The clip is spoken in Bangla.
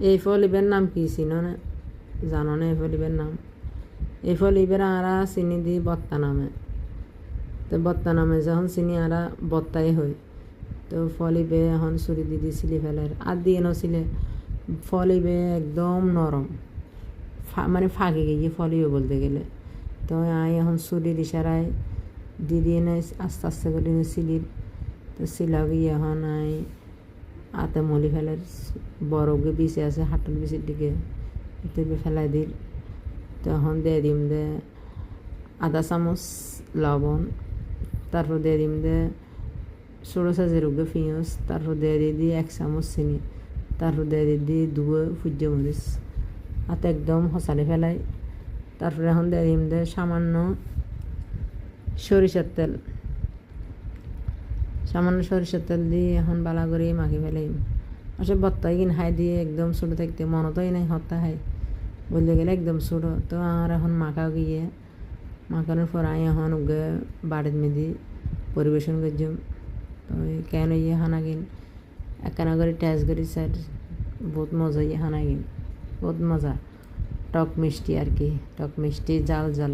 এই ফলিবের নাম কি ছিল না জানো না এই ফলিবের নাম এই ফলিবের আরা চিনি দি বত্তা নামে তো বত্তা নামে যখন চিনি আরা বত্তাই হই তো ফলিবে এখন চুরি দি চিলি ফেলার আর দিয়ে নছিলে ফলিবে একদম নরম মানে ফাঁকে গিয়ে ফলিবে বলতে গেলে তো আই এখন চুরির দি দিয়ে নেই আস্তে আস্তে করে সিলির তো সিলা গিয়ে এখন আই আতে মলি ফেলার বরফে বিছে আছে হাঁটুর বিচের দিকে। ফেলাই দিল। তখন দিয়ে দিম দে আধা চামচ লবণ, তারপর দিয়ে দিম দে ষোলো সাইজের উগে পেঁয়াজ, তারপর দিয়ে দিয়ে দিই এক চামচ চিনি, তারপর দিয়ে দিয়ে দিই দুয়ে সূর্য মরিচ একদম হসালে ফেলাই। তারপরে এখন দিয়ে দিম দে সামান্য সরিষার তেল। সামান্য সরিষার তেল দিয়ে এখন বালা করে মাখি ফেলাই আসলে বত্তাই কিন হাই দিয়ে একদম ছোটো থাকতে মনতই নাই হত্যা হাই বলতে গেলে একদম ছোটো। তো আর এখন মাখা গিয়ে মাখানোর পর আমি এখন উগে বাড়ির মেদি পরিবেশন করছুম তো কেন ইয়ে হানা কিন একখানা করে টেস্ট করি স্যার। বহুত মজা ইয়ে হানা কিন বহুত মজা। টক মিষ্টি আর কি। টক মিষ্টি, জাল জাল।